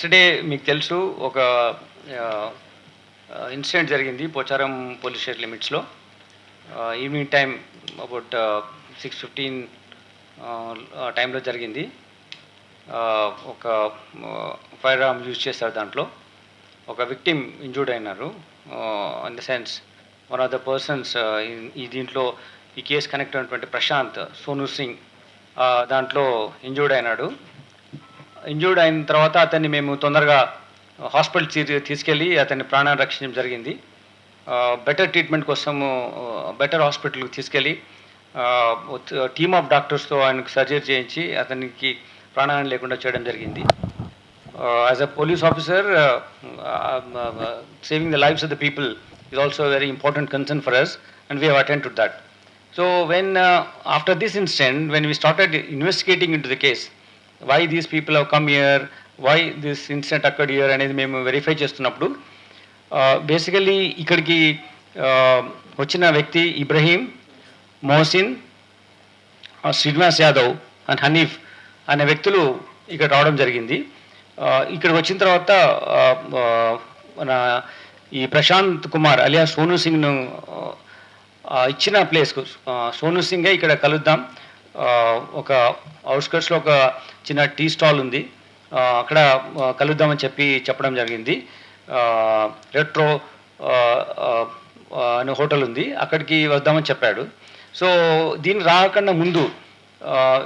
Yesterday మీకు తెలుసు ఒక ఇన్సిడెంట్ జరిగింది పోచారం పోలీస్ స్టేషన్ లిమిట్స్లో evening time about six fifteen టైంలో జరిగింది. ఒక ఫైర్ ఆర్మ్ యూజ్ చేస్తారు దాంట్లో. ఒక విక్టిమ్ ఇంజూర్డ్ అయినారు. In the sense one of the persons ఈ దీంట్లో ఈ కేసు కనెక్ట్ అయినటువంటి ప్రశాంత్ సోను సింగ్ దాంట్లో ఇంజూర్డ్ అయినాడు. ఇంజూర్డ్ అయిన తర్వాత అతన్ని మేము తొందరగా హాస్పిటల్ తీసుకెళ్ళి అతన్ని ప్రాణాన్ని రక్షించడం జరిగింది. బెటర్ ట్రీట్మెంట్ కోసము బెటర్ హాస్పిటల్కి తీసుకెళ్ళి టీమ్ ఆఫ్ డాక్టర్స్తో ఆయనకు సర్జరీ చేయించి అతనికి ప్రాణాన్ని లేకుండా చేయడం జరిగింది. As a police officer saving the lives of the people is also very important concern for us and we we attend to that. So when after this incident when we started investigating into the case why these people have come here why this incident అక్కడ్ here అనేది మేము verify చేస్తున్నప్పుడు basically ఇక్కడికి వచ్చిన వ్యక్తి Ibrahim Mohsin Srinivas Yadav and Hanif అనే వ్యక్తులు ఇక్కడ రావడం జరిగింది. ఇక్కడ ఇక్కడికి వచ్చిన తర్వాత మన ఈ ప్రశాంత్ కుమార్ అలియా సోను సింగ్ను ఇచ్చిన ప్లేస్కు సోను సింగే ఇక్కడ కలుద్దాం. ఒక అవుట్స్కట్స్లో ఒక చిన్న టీ స్టాల్ ఉంది. అక్కడ కలుద్దామని చెప్పి చెప్పడం జరిగింది. రెట్రో అనే హోటల్ ఉంది. అక్కడికి వద్దామని చెప్పాడు. సో దీన్ని రాకుండా ముందు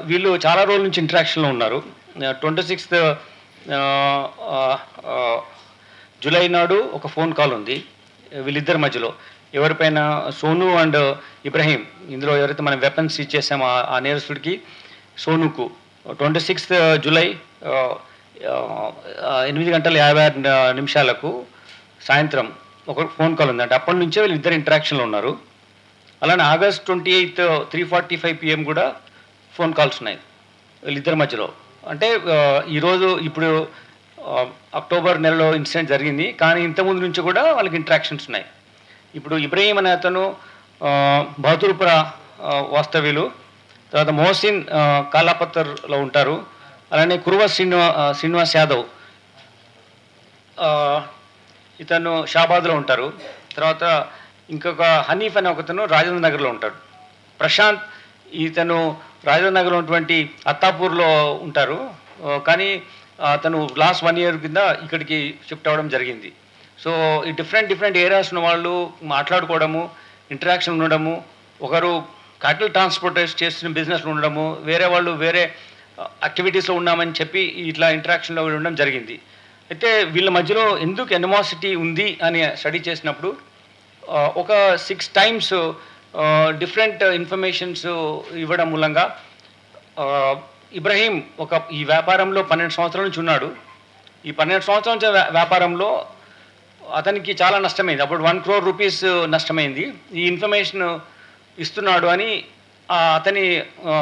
వీళ్ళు చాలా రోజుల నుంచి ఇంటరాక్షన్లో ఉన్నారు. ట్వంటీ సిక్స్త్ జూలై నాడు ఒక ఫోన్ కాల్ ఉంది. వీళ్ళిద్దరి మధ్యలో. ఎవరిపైన సోను అండ్ ఇబ్రహీం. ఇందులో ఎవరైతే మనం వెపన్స్ ఇచ్చేసామో ఆ- ఆ నేరస్తుడికి సోనుకు. ట్వంటీ సిక్స్త్ జూలై ఎనిమిది గంటల యాభై ఆరు నిమిషాలకు సాయంత్రం ఒక ఫోన్ కాల్ ఉంది అంటే అప్పటి నుంచే వీళ్ళు ఇద్దరు ఇంటరాక్షన్లో ఉన్నారు. అలానే August twenty eighth three forty five PM కూడా ఫోన్ కాల్స్ ఉన్నాయి. వీళ్ళిద్దరి మధ్యలో. అంటే ఈరోజు ఇప్పుడు అక్టోబర్ నెలలో ఇన్సిడెంట్ జరిగింది. కానీ ఇంతకుముందు నుంచి కూడా వాళ్ళకి ఇంటరాక్షన్స్ ఉన్నాయి. ఇప్పుడు ఇబ్రహీం అనే అతను ఆ, బహదూర్పుర వాస్తవ్యులు తర్వాత మోహసిన్ కాలాపత్తర్లో ఉంటారు. అలానే కురువ శ్రీనివా శ్రీనివాస్ యాదవ్. ఇతను షాబాద్లో ఉంటారు. తర్వాత ఇంకొక హనీఫ్ అనే ఒకతను రాజేంద్ర నగర్లో ఉంటాడు. ప్రశాంత్ ఇతను రాజేంద్ర నగర్లో ఉన్నటువంటి అత్తాపూర్లో ఉంటారు. కానీ అతను లాస్ట్ వన్ ఇయర్ కింద ఇక్కడికి షిఫ్ట్ అవ్వడం జరిగింది. సో ఈ డిఫరెంట్ డిఫరెంట్ ఏరియాస్ ఉన్న వాళ్ళు మాట్లాడుకోవడము ఇంటరాక్షన్ ఉండడము ఒకరు క్యాటిల్ ట్రాన్స్పోర్టేషన్ చేస్తున్న బిజినెస్లో ఉండడము వేరే వాళ్ళు వేరే uh, యాక్టివిటీస్లో ఉన్నామని చెప్పి ఇట్లా ఇంటరాక్షన్లో ఉండడం జరిగింది. అయితే వీళ్ళ మధ్యలో ఎందుకు ఎనిమాసిటీ ఉంది అని స్టడీ చేసినప్పుడు uh, ఒక సిక్స్ టైమ్స్ డిఫరెంట్ ఇన్ఫర్మేషన్స్ ఇవ్వడం మూలంగా uh, ఇబ్రహీం ఒక ఈ వ్యాపారంలో పన్నెండు సంవత్సరాల నుంచి ఉన్నాడు. ఈ పన్నెండు సంవత్సరాల వ్యాపారంలో అతనికి చాలా నష్టమైంది. అప్పుడు వన్ క్రోర్ రూపీస్ నష్టమైంది. ఈ ఇన్ఫర్మేషన్ ఇస్తున్నాడు అని అతని ఆ,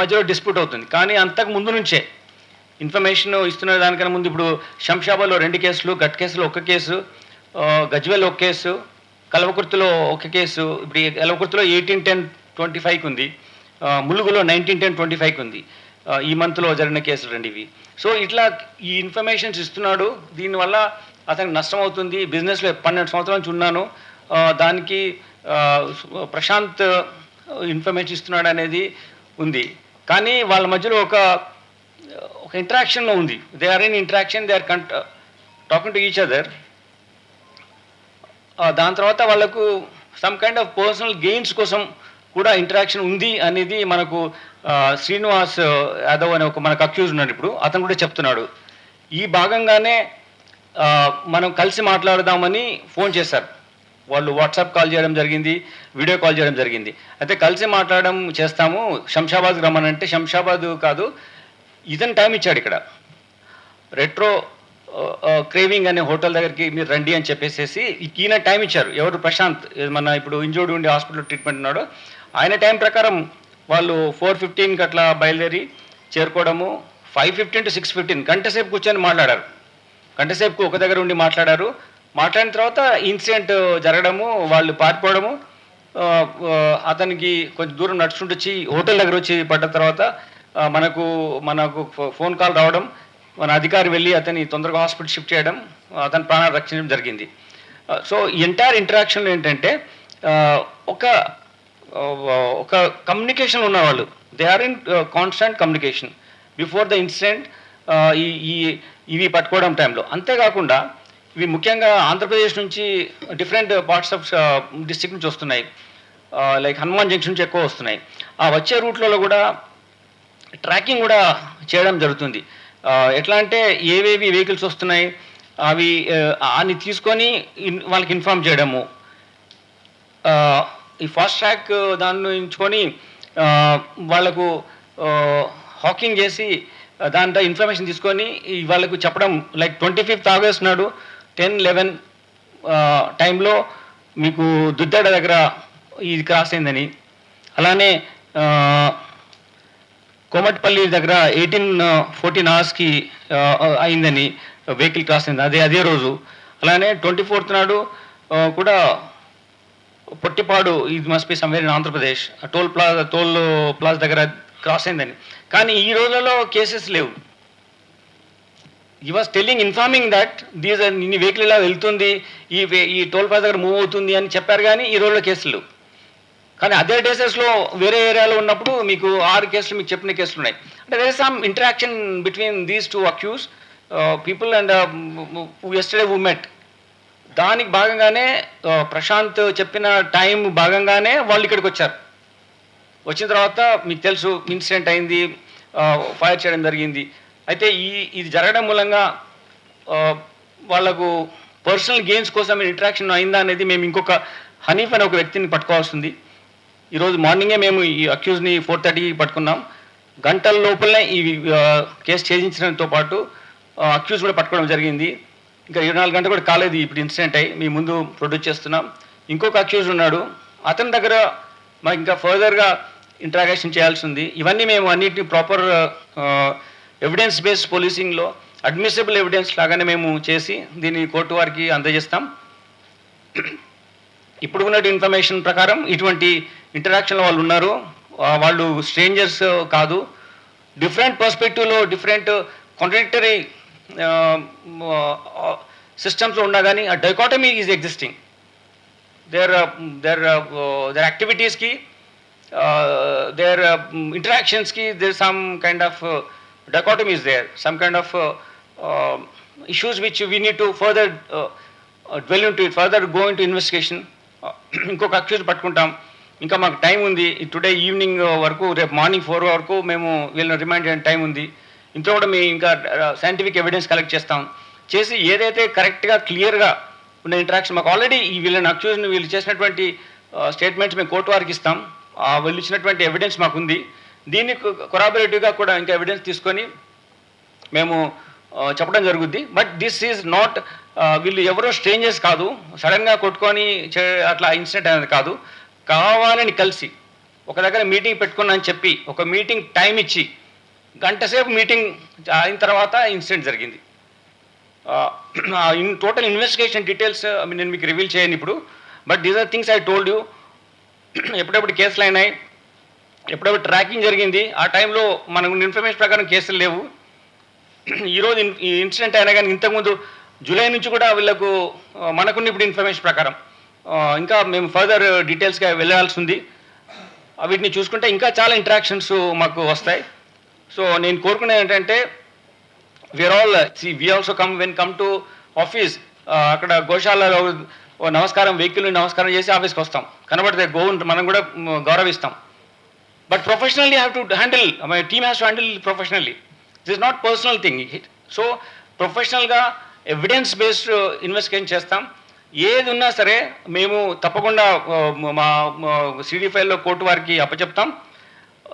మధ్యలో డిస్ప్యూట్ అవుతుంది. కానీ అంతకు ముందు నుంచే ఇన్ఫర్మేషన్ ఇస్తున్న దానికన్నా ముందు ఇప్పుడు శంషాబాద్లో రెండు కేసులు గట్ కేసులో ఒక కేసు గజ్వెల్ ఒక కేసు కలవకుర్తిలో ఒక కేసు ఇప్పుడు కలవకుర్తిలో ఎయిటీన్ టెన్ ట్వంటీ ఫైవ్కి ఉంది. ములుగులో నైన్టీన్ టెన్ ట్వంటీ ఫైవ్కి ఉంది. ఈ మంత్లో జరిగిన కేసులు రండి ఇవి. సో ఇట్లా ఈ ఇన్ఫర్మేషన్స్ ఇస్తున్నాడు. దీనివల్ల అతనికి నష్టం అవుతుంది. బిజినెస్లో పన్నెండు సంవత్సరాల నుంచి ఉన్నాను. దానికి ప్రశాంత్ ఇన్ఫర్మేషన్ ఇస్తున్నాడు అనేది ఉంది. కానీ వాళ్ళ మధ్యలో ఒక ఒక ఇంటరాక్షన్లో ఉంది. They are in interaction they are కంట టాకింగ్ టు ఈచ్ అదర్ దాని తర్వాత వాళ్ళకు some kind of personal gains కోసం కూడా ఇంటరాక్షన్ ఉంది అనేది మనకు శ్రీనివాస్ యాదవ్ అనే ఒక మనకు అక్యూజ్ ఉన్నాడు ఇప్పుడు. అతను కూడా చెప్తున్నాడు. ఈ భాగంగానే మనం కలిసి మాట్లాడదామని ఫోన్ చేశారు. వాళ్ళు వాట్సాప్ కాల్ చేయడం జరిగింది వీడియో కాల్ చేయడం జరిగింది. అయితే కలిసి మాట్లాడడం చేస్తాము శంషాబాద్కి రమ్మనంటే శంషాబాద్ కాదు ఇతను టైం ఇచ్చాడు ఇక్కడ. రెట్రో క్రేవింగ్ అనే హోటల్ దగ్గరికి మీరు రండి అని చెప్పేసేసి ఈయన టైం ఇచ్చారు. ఎవరు? ప్రశాంత్. మన ఇప్పుడు ఇంజోర్డ్ ఉండి హాస్పిటల్ ట్రీట్మెంట్ ఉన్నాడు? ఆయన టైం ప్రకారం వాళ్ళు ఫోర్ ఫిఫ్టీన్కి అట్లా బయలుదేరి చేరుకోవడము five fifteen to six fifteen గంట సేపు కూర్చొని మాట్లాడారు. గంట ఒక దగ్గర ఉండి మాట్లాడారు. మాట్లాడిన తర్వాత ఇన్సిడెంట్ జరగడము వాళ్ళు పారిపోవడము అతనికి కొంచెం దూరం నడుచుకుంటూ వచ్చి హోటల్ దగ్గర వచ్చి పడ్డ తర్వాత మనకు మనకు ఫో- ఫోన్ కాల్ రావడం మన అధికారి వెళ్ళి అతని తొందరగా హాస్పిటల్ షిఫ్ట్ చేయడం అతని ప్రాణాలు రక్షించడం జరిగింది. సో ఎంటైర్ ఇంటరాక్షన్లో ఏంటంటే ఒక ఒక కమ్యూనికేషన్ ఉన్నవాళ్ళు. They are in constant communication before the incident ఈ ఈ ఇవి పట్టుకోవడం టైంలో అంతేకాకుండా ఇవి ముఖ్యంగా ఆంధ్రప్రదేశ్ నుంచి డిఫరెంట్ పార్ట్స్ ఆఫ్ డిస్టిక్ నుంచి వస్తున్నాయి. లైక్ హనుమాన్ జంక్షన్ నుంచి ఎక్కువ వస్తున్నాయి. ఆ వచ్చే రూట్లలో కూడా ట్రాకింగ్ కూడా చేయడం జరుగుతుంది. Uh, ఎట్లా అంటే ఏవేవి వెహికల్స్ వస్తున్నాయి అవి uh, అని తీసుకొని వాళ్ళకి ఇన్ఫామ్ చేయడము. Uh, ఈ ఫాస్ట్ ట్రాక్ దాన్ని ఎంచుకొని వాళ్ళకు వాళ్ళకు హాకింగ్ చేసి దాంట్లో ఇన్ఫర్మేషన్ తీసుకొని వాళ్ళకు చెప్పడం లైక్ ట్వంటీ ఫిఫ్త్ ఆగస్ట్ నాడు టెన్ లెవెన్ టైంలో మీకు దుద్దడ దగ్గర ఇది క్రాస్ అయిందని అలానే కోమటిపల్లి దగ్గర ఎయిటీన్ ఫోర్టీన్ అవర్స్కి అయిందని వెహికల్ క్రాస్ అయింది అదే అదే రోజు. అలానే ట్వంటీ ఫోర్త్ నాడు కూడా పొట్టిపాడు ఇది must be somewhere in Andhra Pradesh. Toll plaza toll plaza దగ్గర క్రాస్ అయిందని. కానీ ఈ రోజులలో కేసెస్ లేవు. He was telling informing that these ఇన్ని వెహికల్ ఇలా వెళ్తుంది ఈ ఈ టోల్ ప్లాజా దగ్గర మూవ్ అవుతుంది అని చెప్పారు కానీ ఈ రోజులో కేసులు కానీ అదే డేసెస్లో వేరే ఏరియాలో ఉన్నప్పుడు మీకు ఆరు కేసులు మీకు చెప్పిన కేసులు ఉన్నాయి. అంటే there some interaction between these two accused people and yesterday వు దానికి భాగంగానే ప్రశాంత్ చెప్పిన టైం భాగంగానే వాళ్ళు ఇక్కడికి వచ్చారు. వచ్చిన తర్వాత మీకు తెలుసు ఇన్సిడెంట్ అయింది ఫైర్ చేయడం జరిగింది. అయితే ఈ ఇది జరగడం మూలంగా వాళ్ళకు వాళ్ళకు పర్సనల్ గెయిన్స్ కోసం ఇంట్రాక్షన్ అయిందా అనేది మేము ఇంకొక హనీఫ్ అనే ఒక వ్యక్తిని పట్టుకోవాల్సింది ఈరోజు మార్నింగే మేము ఈ అక్యూజ్ని ఫోర్ థర్టీకి పట్టుకున్నాం. గంటల లోపలనే ఈ కేసు ఛేదించడంతో పాటు అక్యూజ్ కూడా పట్టుకోవడం జరిగింది. ఇంకా ఇరవై నాలుగు గంటలు కూడా కాలేదు. ఇప్పుడు ఇన్సిడెంట్ అయ్యి మీ ముందు ప్రొడ్యూస్ చేస్తున్నాం. ఇంకొక అక్యూజ్ ఉన్నాడు. అతని దగ్గర మాకు ఇంకా ఫర్దర్గా ఇంట్రాగేషన్ చేయాల్సి ఉంది. ఇవన్నీ మేము అన్నిటిని ప్రాపర్ ఎవిడెన్స్ బేస్డ్ పోలీసింగ్లో అడ్మిసిబుల్ ఎవిడెన్స్ లాగానే మేము చేసి దీన్ని కోర్టు వారికి అందజేస్తాం. ఇప్పుడు ఉన్న ఇన్ఫర్మేషన్ ప్రకారం ఇటువంటి ఇంటరాక్షన్లో వాళ్ళు ఉన్నారు. వాళ్ళు స్ట్రేంజర్స్ కాదు. డిఫరెంట్ పర్స్పెక్టివ్లో different contradictory Um, uh, uh, సిస్టమ్స్లో ఉన్నా కానీ ఆ dichotomy is existing there there there యాక్టివిటీస్కి there ఇంటరాక్షన్స్కి there some kind of dichotomy is there, some kind of uh, uh, issues which we need to further uh, uh, dwell into it, uh, ఇంకొక accused పట్టుకుంటాం. ఇంకా మాకు time ఉంది. Today evening వరకు రేపు morning four వరకు మేము వీళ్ళని రిమైండ్ చేయడానికి టైం ఉంది. ఇంట్లో కూడా మేము ఇంకా సైంటిఫిక్ ఎవిడెన్స్ కలెక్ట్ చేస్తాం. చేసి ఏదైతే కరెక్ట్గా క్లియర్గా ఉన్న ఇంటరాక్షన్ మాకు ఆల్రెడీ ఈ వీళ్ళని అక్యూజ్ని వీళ్ళు చేసినటువంటి స్టేట్మెంట్స్ మేము కోర్టు వారికి ఇస్తాం. ఆ వీళ్ళు ఇచ్చినటువంటి ఎవిడెన్స్ మాకుంది దీన్ని కొరాబరేటివ్గా కూడా ఇంకా ఎవిడెన్స్ తీసుకొని మేము చెప్పడం జరుగుద్ది. బట్ దిస్ ఈజ్ నాట్ వీళ్ళు ఎవరో స్ట్రేంజర్స్ కాదు. సడన్గా కొట్టుకొని చే- అట్లా ఇన్సిడెంట్ అనేది కాదు. కావాలని కలిసి ఒక దగ్గర మీటింగ్ పెట్టుకున్నాను చెప్పి ఒక మీటింగ్ టైం ఇచ్చి గంటసేపు మీటింగ్ అయిన తర్వాత ఇన్సిడెంట్ జరిగింది. ఇన్ టోటల్ ఇన్వెస్టిగేషన్ డీటెయిల్స్ నేను మీకు రివీల్ చేయను ఇప్పుడు. But these are things I told you. ఎప్పుడెప్పుడు కేసులు అయినాయి ఎప్పుడెప్పుడు ట్రాకింగ్ జరిగింది ఆ టైంలో మనకు ఇన్ఫర్మేషన్ ప్రకారం కేసులు లేవు. ఈరోజు ఇన్- ఈ ఇన్సిడెంట్ అయినా కానీ ఇంతకుముందు జూలై నుంచి కూడా వీళ్ళకు మనకున్న ఇప్పుడు ఇన్ఫర్మేషన్ ప్రకారం ఇంకా మేము ఫర్దర్ డీటెయిల్స్గా వెళ్ళాల్సి ఉంది. వీటిని చూసుకుంటే ఇంకా చాలా ఇంటరాక్షన్స్ మాకు వస్తాయి. సో నేను కోరుకునేది ఏంటంటే we are all see we also come when come to office అక్కడ గోశాలలో నమస్కారం వెహికల్ నమస్కారం చేసి ఆఫీస్కి వస్తాం. కనబడితే గోవుని మనం కూడా గౌరవిస్తాం. But professionally have to handle my team has to handle professionally this is not personal thing so ప్రొఫెషనల్గా ఎవిడెన్స్ బేస్డ్ ఇన్వెస్టిగేషన్ చేస్తాం. ఏది ఉన్నా సరే మేము తప్పకుండా uh, మా సిడి ఫైల్లో కోర్టు వారికి అప్పచెప్తాం.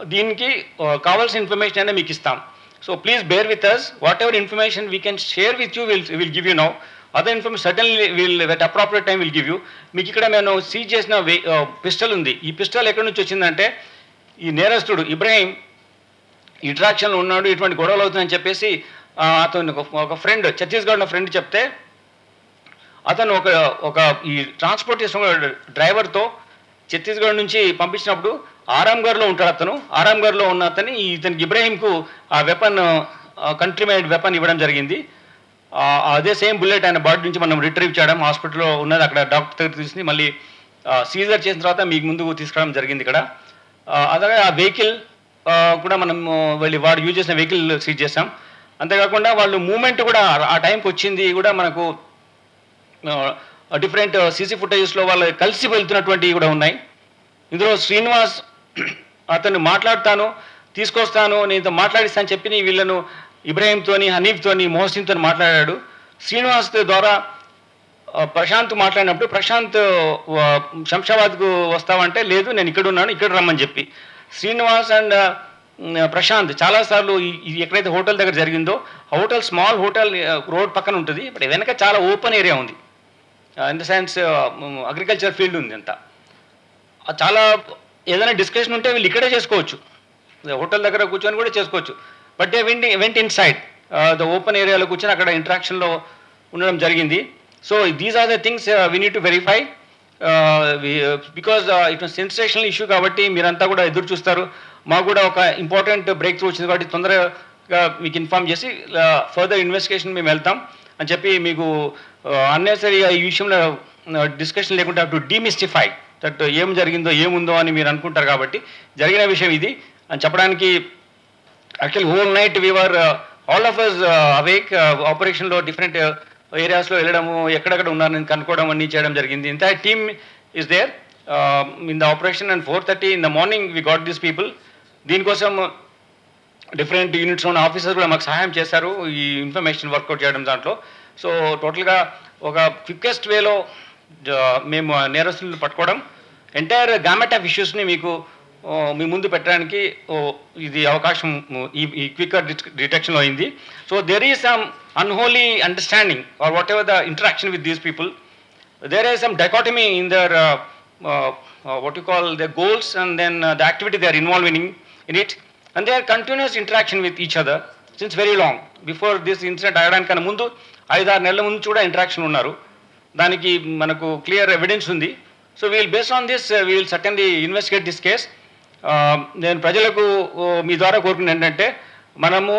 దీనికి కావాల్సిన ఇన్ఫర్మేషన్ అనేది మీకు ఇస్తాం. So please bear with us whatever information we can share with you will will give you now other information suddenly will at appropriate time will give you మీకు ఇక్కడ నేను సీజ్ చేసిన పిస్టల్ ఉంది. ఈ పిస్టల్ ఎక్కడి నుంచి వచ్చిందంటే ఈ నేరస్తుడు ఇబ్రాహీం ఇంట్రాక్షన్లో ఉన్నాడు ఇటువంటి గొడవలు అవుతుందని చెప్పేసి అతను ఒక- ఒక ఫ్రెండ్ ఛత్తీస్గఢ్ ఫ్రెండ్ చెప్తే అతను ఒక ఒక ఈ ట్రాన్స్పోర్టేషన్ డ్రైవర్తో ఛత్తీస్గఢ్ నుంచి పంపించినప్పుడు ఆరాంఘర్లో ఉంటాడు అతను. ఆరాంఘర్లో ఉన్న అతని ఇతనికి ఇబ్రాహీంకు ఆ వెపన్ కంట్రీ మేడ్ వెపన్ ఇవ్వడం జరిగింది. అదే సేమ్ బుల్లెట్ ఆయన బాడీ నుంచి మనం రిట్రీవ్ చేయడం హాస్పిటల్లో ఉన్నది అక్కడ డాక్టర్ దగ్గర తీసుకుని మళ్ళీ సీజర్ చేసిన తర్వాత మీకు ముందుకు తీసుకురావడం జరిగింది ఇక్కడ. అలాగే ఆ వెహికల్ కూడా మనం వెళ్ళి వాడు యూజ్ చేసిన వెహికల్ సీజ్ చేసాం అంతేకాకుండా వాళ్ళు మూమెంట్ కూడా ఆ టైంకి వచ్చింది కూడా మనకు డిఫరెంట్ సీసీ ఫుటేజెస్లో వాళ్ళు కలిసి వెళ్తున్నటువంటివి కూడా ఉన్నాయి. ఇందులో శ్రీనివాస్ అతన్ని మాట్లాడతాను తీసుకొస్తాను నేను ఇంత మాట్లాడిస్తాను చెప్పి వీళ్ళను ఇబ్రాహీంతోని హనీఫ్తోని మొహసిన్తో మాట్లాడాడు. శ్రీనివాస్ ద్వారా ప్రశాంత్ మాట్లాడినప్పుడు ప్రశాంత్ శంషాబాద్కు వస్తావంటే లేదు నేను ఇక్కడ ఉన్నాను ఇక్కడ రమ్మని చెప్పి. శ్రీనివాస్ అండ్ ప్రశాంత్ చాలాసార్లు ఎక్కడైతే హోటల్ దగ్గర జరిగిందో హోటల్ స్మాల్ హోటల్ రోడ్ పక్కన ఉంటుంది బట్ వెనక చాలా ఓపెన్ ఏరియా ఉంది. In the sense agriculture field ఉంది అంతా. చాలా ఏదైనా డిస్కషన్ ఉంటే వీళ్ళు ఇక్కడే చేసుకోవచ్చు. హోటల్ దగ్గర కూర్చొని కూడా చేసుకోవచ్చు. But they went went inside the open ఏరియాలో కూర్చొని అక్కడ ఇంట్రాక్షన్లో ఉండడం జరిగింది. So these are the things we need to verify. Because it sensational issue కాబట్టి మీరంతా కూడా ఎదురు చూస్తారు. మాకు కూడా ఒక ఇంపార్టెంట్ బ్రేక్ త్రూ వచ్చింది కాబట్టి తొందరగా మీకు ఇన్ఫామ్ చేసి ఫర్దర్ ఇన్వెస్టిగేషన్ మేము వెళ్తాం. అని చెప్పి మీకు అన్నెసరీగా ఈ విషయంలో డిస్కషన్ లేకుండా టు డీమిస్టిఫై దట్ ఏం జరిగిందో ఏముందో అని మీరు అనుకుంటారు కాబట్టి జరిగిన విషయం ఇది. అని చెప్పడానికి actually whole night we are all of us awake ఆపరేషన్లో డిఫరెంట్ ఏరియాస్లో వెళ్ళడము ఎక్కడెక్కడ ఉన్నారని కనుక్కోవడం అన్నీ చేయడం జరిగింది. ఇంత team is there in the operation and four thirty in the morning we got these people దీనికోసం డిఫరెంట్ యూనిట్స్ ఉన్న ఆఫీసర్స్ కూడా మాకు సహాయం చేశారు. ఈ ఇన్ఫర్మేషన్ వర్కౌట్ చేయడం దాంట్లో. సో టోటల్గా ఒక క్విక్కెస్ట్ వేలో మేము నేరస్తులను పట్టుకోవడం. ఎంటైర్ గామెట్ ఆఫ్ ఇష్యూస్ని మీకు మీ ముందు పెట్టడానికి ఓ, ఇది అవకాశం ఈ ఈ క్విక్కర్ డిటెక్షన్లో అయింది. So there is some unholy understanding or whatever the interaction with these people there is some dichotomy in their uh, uh, uh, what you call their goals and then uh, the in it and they are continues it with each other since very long before this incident long ముందు ఐదు ఆరు నెలల ముందు కూడా interaction ఉన్నారు. దానికి మనకు clear evidence ఉంది. So we'll based on this we'll certainly investigate this case నేను ప్రజలకు మీ ద్వారా కోరుకున్న ఏంటంటే మనము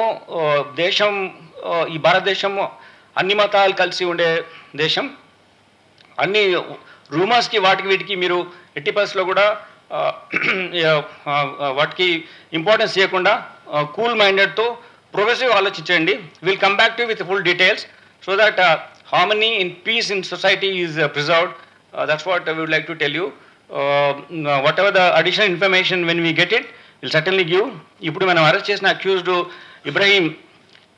దేశం ఈ భారతదేశం అన్ని మతాలు కలిసి ఉండే దేశం. అన్ని రూమర్స్కి వాటికి వీటికి మీరు ఎట్టి పరిస్థితుల్లో కూడా వాటికి ఇంపార్టెన్స్ ఇవ్వకుండా కూల్ మైండెడ్తో ప్రోగ్రెసివ్ ఆలోచించండి. Will come back to with full details so that harmony in peace in society is preserved that's what we would like to tell you whatever the additional information when we get it will certainly give ఇప్పుడు మనం arrest చేసిన accused Ibrahim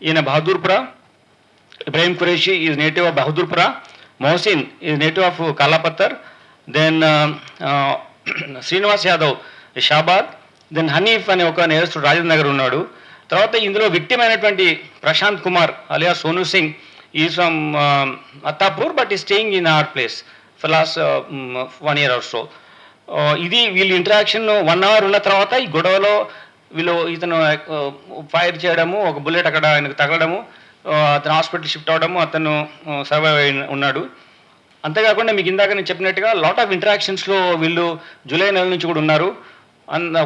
ఈయన Bahadurpura Ibrahim Qureshi is native of Bahadurpura Mohsin is native of Kalapathar then Srinivas Yadav Shabad then Hanif అనే ఒక నేరస్తుడు రాజేంద్ర నగర్ ఉన్నాడు. తర్వాత ఇందులో విక్టిమ్ అయినటువంటి Prashant Kumar alias Sonu Singh is from uh, Attapur but he staying in our place for last one year or so ఇది వీళ్ళ interaction one hour ఉన్న తర్వాత ఈ గొడవలో వీళ్ళు ఇతను uh, ఫైర్ చేయడము ఒక బుల్లెట్ అక్కడ ఆయనకు తగలడము uh, అతను హాస్పిటల్ షిఫ్ట్ అవ్వడము అతను సర్వైవ్ అయి ఉన్నాడు. అంతేకాకుండా మీకు ఇందాక నేను చెప్పినట్టుగా లాట్ ఆఫ్ ఇంటరాక్షన్స్లో వీళ్ళు జూలై నెల నుంచి కూడా ఉన్నారు. అండ్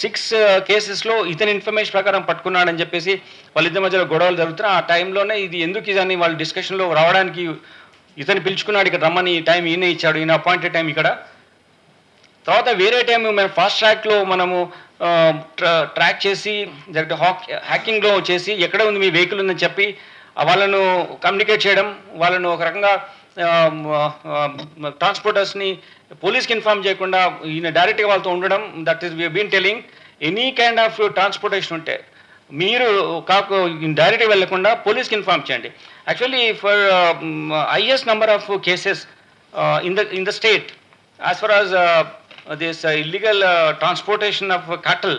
సిక్స్ కేసెస్లో ఇతని ఇన్ఫర్మేషన్ ప్రకారం పట్టుకున్నాడని చెప్పేసి వాళ్ళిద్దరి మధ్యలో గొడవలు జరుగుతున్నాయి ఆ టైంలోనే ఇది ఎందుకు ఇదని వాళ్ళ డిస్కషన్లో రావడానికి ఇతను పిలుచుకున్నాడు ఇక్కడ రమ్మని టైం ఈయన ఇచ్చాడు ఈయన అపాయింటెడ్ టైం ఇక్కడ. తర్వాత వేరే టైం మేము ఫాస్ట్ ట్రాక్లో మనము uh, ట్రాక్ చేసి డైరెక్ట్ హాక్ హ్యాకింగ్లో చేసి ఎక్కడ ఉంది మీ వెహికల్ ఉందని చెప్పి వాళ్ళను కమ్యూనికేట్ చేయడం వాళ్ళను ఒక రకంగా ట్రాన్స్పోర్టర్స్ని పోలీస్కి ఇన్ఫార్మ్ చేయకుండా ఈయన డైరెక్ట్గా వాళ్ళతో ఉండడం that is we been telling any kind of transportation ఉంటే మీరు కాకు డైరెక్ట్గా వెళ్ళకుండా పోలీస్కి ఇన్ఫార్మ్ చేయండి. Actually for highest number of cases in the in the state as for as this illegal transportation of cattle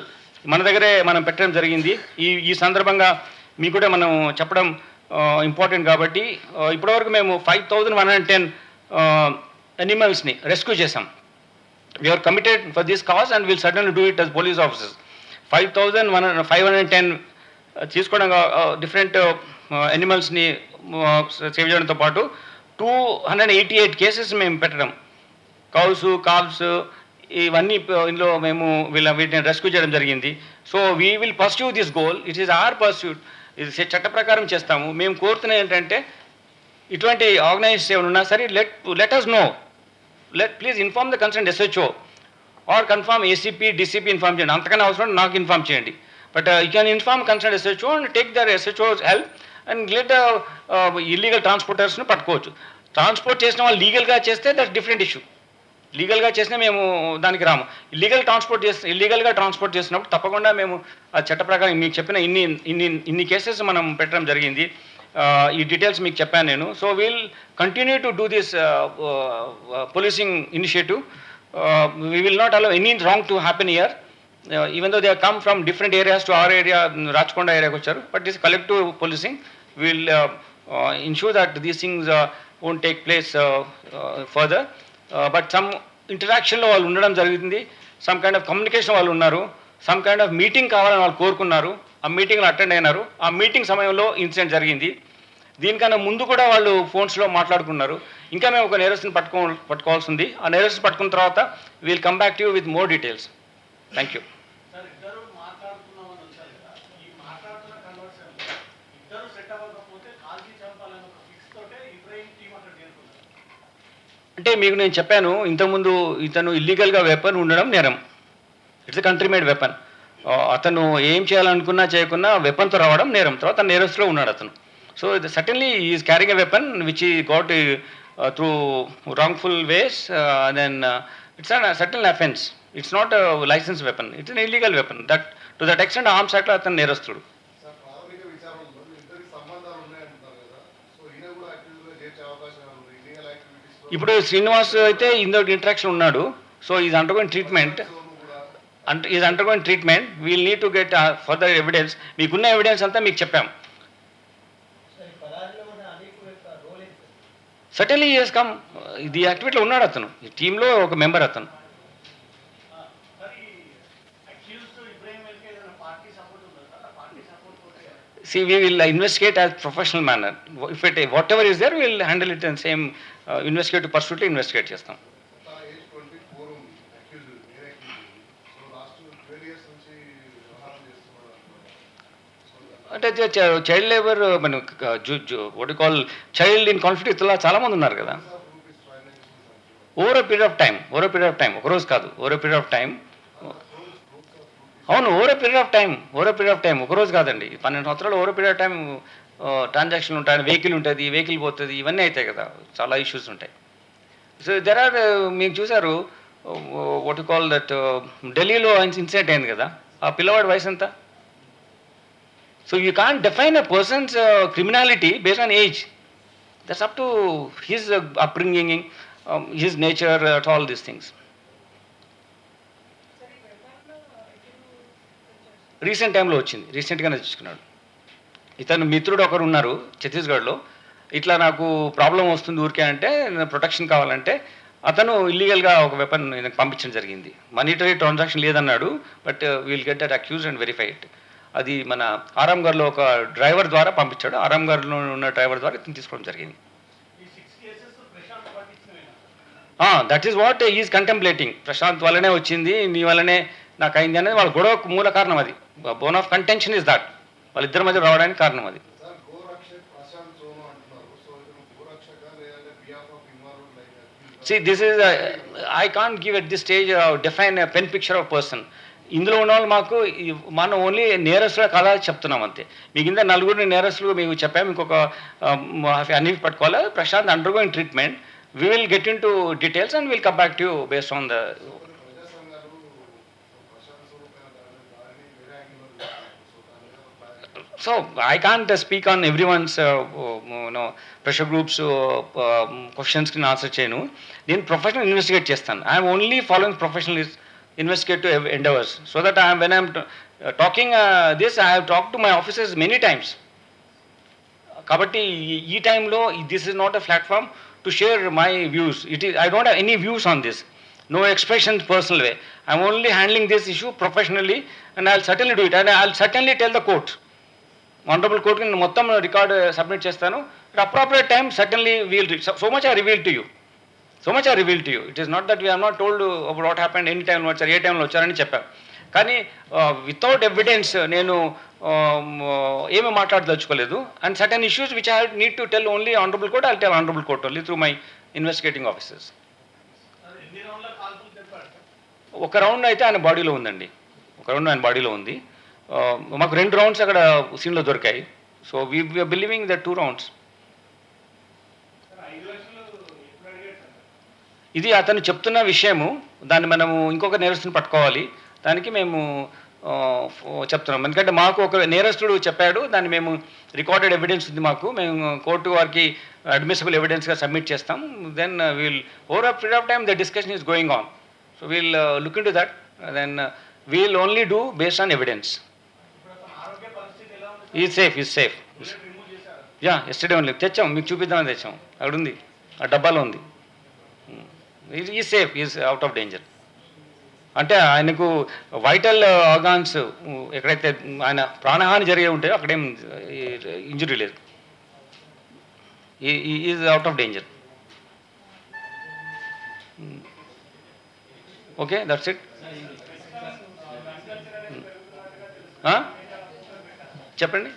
మన దగ్గరే మనం పెట్టడం జరిగింది. ఈ ఈ సందర్భంగా మీకు కూడా మనం చెప్పడం ఇంపార్టెంట్ కాబట్టి ఇప్పటివరకు మేము five thousand one hundred ten అనిమల్స్ని rescue చేసాం we are committed for this cause and will suddenly do it as police officers five thousand one five hundred ten తీసుకోవడం డిఫరెంట్ ఎనిమల్స్ని సేవ్ చేయడంతో పాటు two hundred eighty eight cases మేము పెట్టడం. Cows calls ఇవన్నీ ఇందులో మేము వీళ్ళ వీటిని రెస్క్యూ చేయడం జరిగింది. So we will pursue this goal it is our pursuit ఇది చట్ట ప్రకారం చేస్తాము. మేము కోరుతున్నది ఏంటంటే ఇటువంటి ఆర్గనైజేషన్ ఏమైనా ఉన్నా సరే let let us know let please inform the concern SHO or confirm ACP DCP inform చేయండి. అంతకన్నా అవసరం నాకు ఇన్ఫార్మ్ చేయండి. But you can inform concern SHO and take their SHO's help and let illegal ట్రాన్స్పోర్టర్స్ని పట్టుకోవచ్చు. Transport చేసిన వాళ్ళు లీగల్గా చేస్తే దట్ డిఫరెంట్ ఇష్యూ లీగల్గా చేసినా మేము దానికి రాము. ఇల్లీగల్ ట్రాన్స్పోర్ట్ చేస్తే ఇల్లీగల్గా ట్రాన్స్పోర్ట్ చేసినప్పుడు తప్పకుండా మేము ఆ చట్ట ప్రకారం మీకు చెప్పిన ఇన్ని ఇన్ని ఇన్ని కేసెస్ మనం పెట్టడం జరిగింది. ఈ డీటెయిల్స్ మీకు చెప్పాను నేను. So we'll continue to do this policing initiative we will not allow any wrong to happen here even though they come from different areas to our area Rachakonda ఏరియాకి వచ్చారు. But this collective policing will ensure that these things won't take place further but some ఇంటరాక్షన్లో వాళ్ళు ఉండడం జరిగింది. Some kind of communication వాళ్ళు ఉన్నారు. Some kind of meeting కావాలని వాళ్ళు కోరుకున్నారు. ఆ మీటింగ్లో అటెండ్ అయినారు. ఆ మీటింగ్ సమయంలో ఇన్సిడెంట్ జరిగింది. దీనికన్నా ముందు కూడా వాళ్ళు ఫోన్స్లో మాట్లాడుకున్నారు. ఇంకా మేము ఒక నేరస్ని పట్టుకో పట్టుకోవాల్సింది ఆ నేరస్ని పట్టుకున్న తర్వాత we'll come back to you with more details thank you sir ఇద్దరు మాట్లాడుతున్నామని వచ్చారు కదా ఈ మాట్లాడుతున్న కన్వర్షన్ ఇద్దరు సెట్ అవ్వకపోతే కాల్చి చంపాలని ఒక ఫిక్స్ తోటే ఇబ్రాహిం టీం అక్కడ చేరుకున్నారు అంటే మీకు నేను చెప్పాను ఇంతకుముందు ఇతను ఇల్లీగల్గా వెపన్ ఉండడం నేరం. ఇట్స్ కంట్రీ మేడ్ వెపన్ అతను ఏం చేయాలనుకున్నా చేయకున్నా వెపన్తో రావడం నేరం. తర్వాత నేరస్తులో ఉన్నాడు అతను. So certainly is carrying a weapon which he got through wrongful ways then it's an certain offence it's not license weapon it's an illegal weapon that to that extent arms యాక్ట్లో అతను నేరస్తుడు సార్ ప్రాథమిక విచారణలో మీ ఇద్దరికి సంబంధాలు ఉన్నాయంటున్నారు కదా so ఈయన కూడా యాక్టివ్గా చేర్చే అవకాశం ఉంది ఇల్లీగల్ యాక్టివిటీస్ ఇప్పుడు శ్రీనివాస్ అయితే ఇందో ఇంట్రాక్షన్ ఉన్నాడు. సో ఈజ్ అండర్గోయింగ్ ట్రీట్మెంట్ అంటే is undergoing treatment we'll need to get further evidence మీకున్న ఎవిడెన్స్ అంతా మీకు చెప్పాం. సటన్లీ కమ్ ఇది యాక్టివిటీలో ఉన్నాడు అతను. ఈ టీంలో ఒక మెంబర్ అతను. ఆ, సార్ ఈ అక్యూజ్డ్ ఇబ్రాహిం వెల్కే ఏదైనా పార్టీ సపోర్ట్ ఉందా సార్ ఆ పార్టీ సపోర్ట్ తోటే సి వీ విల్ ఇన్వెస్టిగేటివ్ పర్సూట్లో ఇన్వెస్టిగేట్ చేస్తాం. అంటే చైల్డ్ లేబర్ మన what call child in conflict ఇలా చాలామంది ఉన్నారు కదా. Over period of time over period of time ఒక రోజు కాదు ఓవర్ పీరియడ్ ఆఫ్ టైం అవును over period of time over period of time ఒక రోజు కాదండి. పన్నెండు సంవత్సరాలు over period of time transaction ఉంటాయి వెహికల్ ఉంటుంది వెహికల్ పోతుంది ఇవన్నీ అవుతాయి కదా. చాలా ఇష్యూస్ ఉంటాయి. సో దెర్ ఆర్ మీకు చూసారు వాట్ కాల్ దట్ ఢిల్లీలో ఇన్సిడెంట్ అయింది కదా. ఆ పిల్లవాడి వయసు ఎంత? So you can define a person's criminality based on age that's up to his upbringing his nature at all these things recent టైంలో వచ్చింది. రీసెంట్గానే తెచ్చుకున్నాడు ఇతను మిత్రుడు ఒకరు ఉన్నారు ఛత్తీస్గఢ్లో. ఇట్లా నాకు ప్రాబ్లం వస్తుంది ఊరికే అంటే ప్రొటెక్షన్ కావాలంటే అతను ఇల్లీగల్గా ఒక వెపన్ నాకు పంపించడం జరిగింది. మనీటరీ ట్రాన్సాక్షన్ లేదన్నాడు but we'll get that accuse and verify it అది మన ఆరాంఘర్లో ఒక డ్రైవర్ ద్వారా పంపించాడు. ఆరాంఘర్లో ఉన్న డ్రైవర్ ద్వారా ఇతను తీసుకోవడం జరిగింది. That is what is contemplating Prashant వల్లనే వచ్చింది నీ వల్లనే నాకు అయింది అనేది వాళ్ళ గొడవకు మూల కారణం అది. Bone of contention is that వాళ్ళిద్దరి మధ్య రావడానికి కారణం అది. So of I can't give at this stage, uh, define a pen picture of person. ఇందులో ఉన్న వాళ్ళు మాకు మనం ఓన్లీ నేరస్తుల కథ చెప్తున్నాం అంతే. మీకు ఇంత నలుగురిని నేరస్తులు మీకు చెప్పాము ఇంకొక అన్ని పట్టుకోవాలి? Prashant under going treatment we will get into details and will come back to based on the ప్రజా సంఘాలు ప్రశాంత్ సోను పైన దాని దాడిని వేరే యాంగిల్లో చూస్తున్నారు సో దాని మీద so I can't speak on everyone's no pressure groups క్వశ్చన్స్కి ఆన్సర్ చేయను నేను ప్రొఫెషనల్ ఇన్వెస్టిగేట్ చేస్తాను I'm only following professional investigative endeavours so that I'm when I'm talking this I have talk to my officers many times కాబట్టి ఈ- ఈ టైంలో this is not a platform to share my views it is I don't have any views on this no expressions personal way I'm only handling this issue professionally and I certainly do it and I certainly tell the court honourable కోర్ట్కి నేను మొత్తం record submit చేస్తాను. Appropriate time certainly we'll so much I reveal to you so much I reveal to you it is not that we are not told about what happened any టైంలో వచ్చారు ఏ టైంలో వచ్చారని చెప్పాను కానీ వితౌట్ ఎవిడెన్స్ నేను um, ఏమీ మాట్లాడదలుచుకోలేదు. And certain issues which I need to tell only honourable court I tell honourable court only through my investigating officers ఒక రౌండ్ అయితే ఆయన బాడీలో ఉందండి. ఒక రౌండ్ ఆయన బాడీలో ఉంది. మాకు రెండు రౌండ్స్ అక్కడ సీన్లో దొరికాయి. So we believing the two rounds ఇది అతను చెప్తున్న విషయము. దాన్ని మనము ఇంకొక నేరస్తుని పట్టుకోవాలి. దానికి మేము చెప్తున్నాం. ఎందుకంటే మాకు ఒక నేరస్తుడు చెప్పాడు. దాన్ని మేము రికార్డెడ్ ఎవిడెన్స్ ఉంది మాకు. మేము కోర్టు వారికి అడ్మిసిబుల్ ఎవిడెన్స్గా సబ్మిట్ చేస్తాం. Then we'll over of period of time the discussion is going on so we'll look into that then we'll only do based on evidence ఇప్పుడు అతని ఆరోగ్య పరిస్థితి ఎలా ఉంది ఈ safe he safe yeah yesterday only తెచ్చాం మీకు చూపిద్దామని తెచ్చాం. అక్కడ ఉంది ఆ డబ్బాలో ఉంది. ఈ safe is out of danger అంటే ఆయనకు వైటల్ ఆర్గాన్స్ ఎక్కడైతే ఆయన ప్రాణహాని జరిగే ఉంటే అక్కడేం ఇంజురీ లేదు. Is out of danger okay that's it చెప్పండి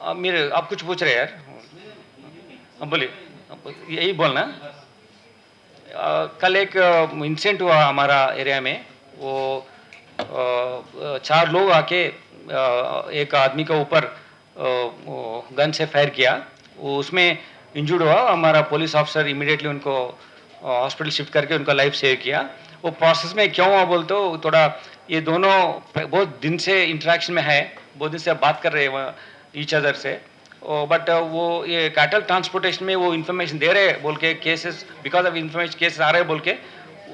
आ, मेरे आप कुछ पूछ रहे हैं यार हाँ, बोलिए आप- यही बोलना आ, कल एक इंसिडेंट हुआ हमारा एरिया में वो आ, चार लोग आके आ, एक आदमी के ऊपर गन से फायर किया वो उसमें इंजर्ड हुआ हमारा पुलिस ऑफिसर इमीडिएटली उनको हॉस्पिटल शिफ्ट करके उनका लाइफ सेव किया वो प्रोसेस में क्यों हुआ बोलते हो थोड़ा ये दोनों बहुत दिन से इंटरेक्शन में है, बहुत दिन से बात कर रहे हैं ईच अदर से। बट वो ये कैटल ट्रांसपोर्टेशन में वो इन्फॉर्मेशन दे रहे बोल के cases because of information cases आ रहे बोल के,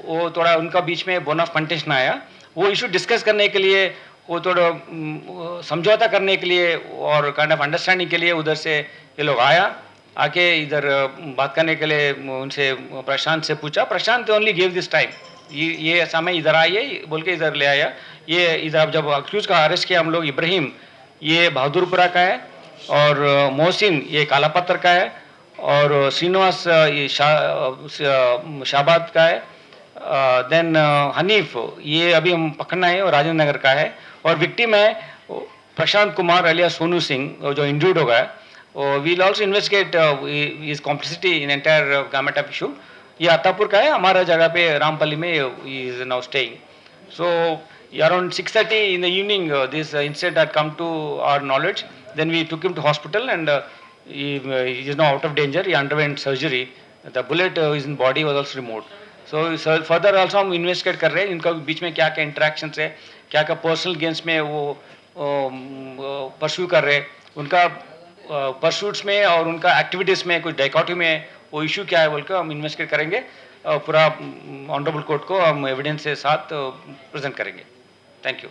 वो थोड़ा उनका बीच में बोन ऑफ़ कंटेशन आया। वो इशू डिस्कस करने के लिए, वो थोड़ा समझौता करने के लिए और काइंड ऑफ़ अंडरस्टैंडिंग के लिए उधर से ये लोग आया। आके इधर बात करने के लिए उनसे प्रशांत से पूछा। Prashant only gave this time ये ये समय इधर आइए बोल के इधर ले आया। ये इधर जब अक्यूज का अरेस्ट किया हम लोग इब्राहिम ये बहादुरपुरा का है और मोहसिन ये काला पत्थर का है और श्रीनिवास शा, शाबाद का है। देन हनीफ ये अभी हम पकड़ना है और राजेंद्र नगर का है। और विक्टिम है प्रशांत कुमार अलिया सोनू सिंह जो इंजर्ड हो गया we'll also investigate is complicity in entire government of issue. ये अतापुर का है, हमारा जगह पे रामपली में is now staying so around six thirty in the evening this incident are come to our knowledge then we took him to hospital and is no out of danger he underwent surgery the bullet is in body was also remote so further also हम investigate कर रहे हैं, इनका बीच में क्या क्या interaction है क्या क्या पर्सनल गेम्स में वो um, uh, परस्यू कर रहे हैं। उनका uh, परस्यूट्स में और उनका एक्टिविटीज़ में कुछ डाइकॉटी में वो इशू क्या है बोल के हम इन्वेस्टिगेट करेंगे, और पूरा ऑनरेबल कोर्ट को हम एविडेंस के साथ प्रेजेंट करेंगे। Thank you